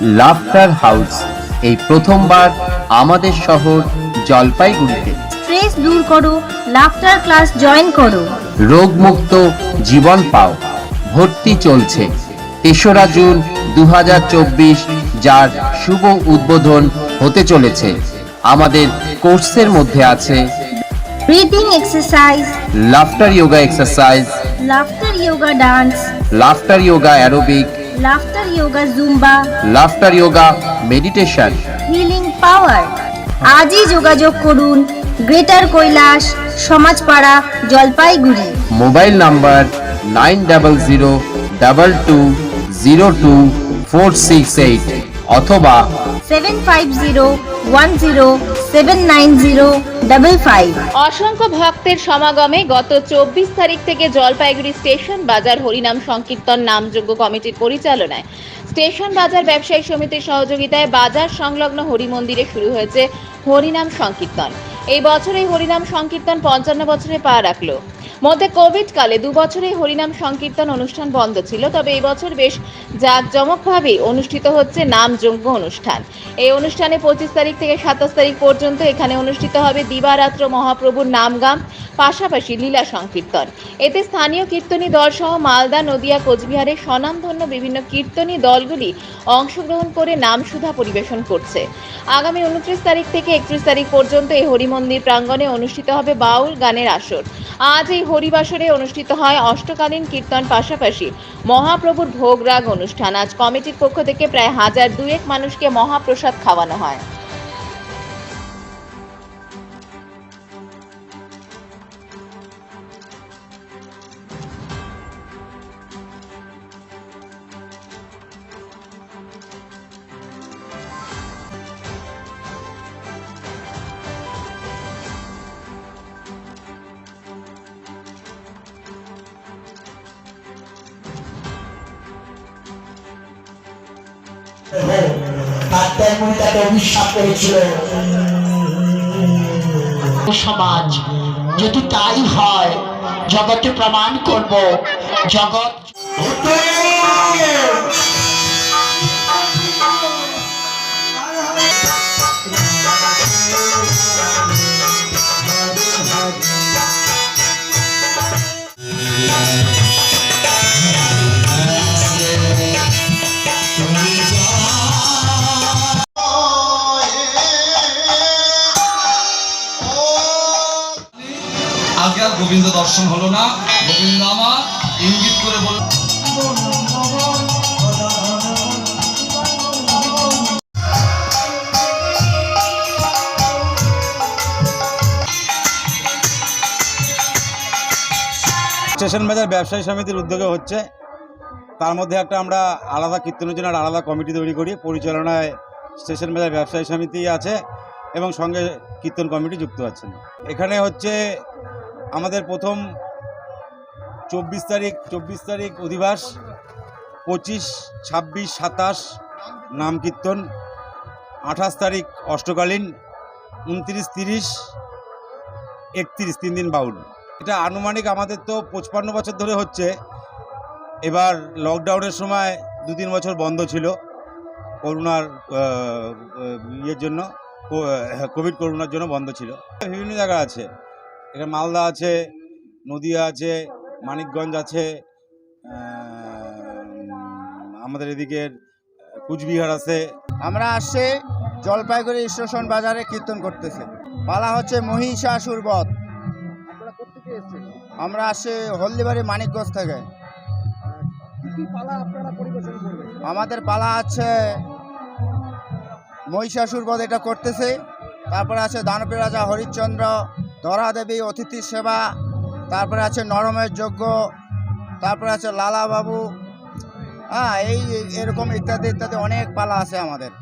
Laughter house এই প্রথমবার আমাদের শহর জলপাইগুড়িতে। স্ট্রেস দূর করো লাফটার ক্লাস জয়েন করো। রোগমুক্ত জীবন পাও ভর্তি চলছে। তেসরা জুন দু হাজার চব্বিশ যার শুভ উদ্বোধন হতে চলেছে। আমাদের কোর্সের মধ্যে আছে breathing exercise laughter yoga exercise laughter yoga dance laughter yoga aerobic laughter yoga zumba laughter yoga meditation healing power আজই যোগাযোগ করুন greater Kailash Samajpara Jalpaiguri mobile number nine double zero double two zero two four six eight অথবা seven five zero one zero seven nine zero five. অসংখ্য ভক্তের সমাগমে গত চব্বিশ তারিখ থেকে জলপাইগুড়ি স্টেশন বাজার হরিনাম সংকীর্তন নামযোগ্য কমিটির পরিচালনায়। স্টেশন বাজার ব্যবসায়ী সমিতির সহযোগিতায় বাজার সংলগ্ন হরিমন্দিরে শুরু হয়েছে হরিনাম সংকীর্তন। এই বছর এই হরিনাম সংকীর্তন পঞ্চান্ন বছরে পা রাখল। মধ্যে কোভিড কালে দু বছরে হরিনাম সংকীর্তন অনুষ্ঠান বন্ধ ছিল, তবে এই বছর বেশ জাঁকজমকভাবে অনুষ্ঠিত হচ্ছে নামযজ্ঞ অনুষ্ঠান। এই অনুষ্ঠানে পঁচিশ তারিখ থেকে সাতাশ তারিখ পর্যন্ত এখানে অনুষ্ঠিত হবে দিবারাত্র মহাপ্রভুর নামগান, পাশাপাশি লীলা সংকীর্তন। এতে স্থানীয় কীর্তনী দল সহ মালদা, নদিয়া, কোচবিহারের স্বনামধন্য বিভিন্ন কীর্তনী দলগুলি অংশগ্রহণ করে নামসুধা পরিবেশন করছে। আগামী উনত্রিশ তারিখ থেকে একত্রিশ তারিখ পর্যন্ত এই হরিমন্দির প্রাঙ্গণে অনুষ্ঠিত হবে বাউল গানের আসর। আজ এই হরিবাসরে অনুষ্ঠিত হয় অষ্টকালীন কীর্তন পাশাপাশি মহাপ্রভুর ভোগ রাগ অনুষ্ঠান। আজ কমিটির পক্ষ থেকে প্রায় হাজার দুয়েক মানুষকে মহাপ্রসাদ খাওয়ানো হয়। তার তেমনি তাকে অভিশাপ করেছিল। সমাজ যদি তাই হয় জগতে প্রমাণ করব। জগৎ আজকে আর গোবিন্দ দর্শন হলো না। গোবিন্দ আমার ইঙ্গিত করে বলল, স্টেশন বাজার ব্যবসায়ী সমিতির উদ্যোগে হচ্ছে। তার মধ্যে একটা আমরা আলাদা কীর্তনের জন্য আলাদা কমিটি তৈরি করি। পরিচালনায় স্টেশন বাজার ব্যবসায়ী সমিতি আছে এবং সঙ্গে কীর্তন কমিটি যুক্ত আছেন। এখানে হচ্ছে আমাদের প্রথম চব্বিশ তারিখ চব্বিশ তারিখ অধিবাস, পঁচিশ, ছাব্বিশ, সাতাশ নাম কীর্তন, আঠাশ তারিখ অষ্টকালীন, উনত্রিশ, তিরিশ, একত্রিশ, তিন দিন বাউল। এটা আনুমানিক আমাদের তো পঁচপান্ন বছর ধরে হচ্ছে। এবার লকডাউনের সময় দু তিন বছর বন্ধ ছিল করোনার ইয়ের জন্য কোভিড করোনার জন্য বন্ধ ছিল। বিভিন্ন জায়গা আছে। এখানে মালদা আছে নদিয়া আছে মানিকগঞ্জ আছে আমাদের এদিকের কুচবিহার আছে। আমরা আসছে জলপাইগুড়ি স্টেশন বাজারে কীর্তন করতেছে। পালা হচ্ছে মহিষাসুর বধ। আমরা আসছি হলদিবাড়ি মানিকগঞ্জ থেকে। আমাদের পালা আছে মহিষাসুর বধ এটা করতেছে। তারপরে আছে দানবী রাজা হরিশ্চন্দ্র ধরা দেবী অতিথি সেবা, তারপরে আছে নরমের যজ্ঞ, তারপরে আছে লালাবাবু হ্যাঁ এই এরকম ইত্যাদি ইত্যাদি অনেক পালা আছে আমাদের।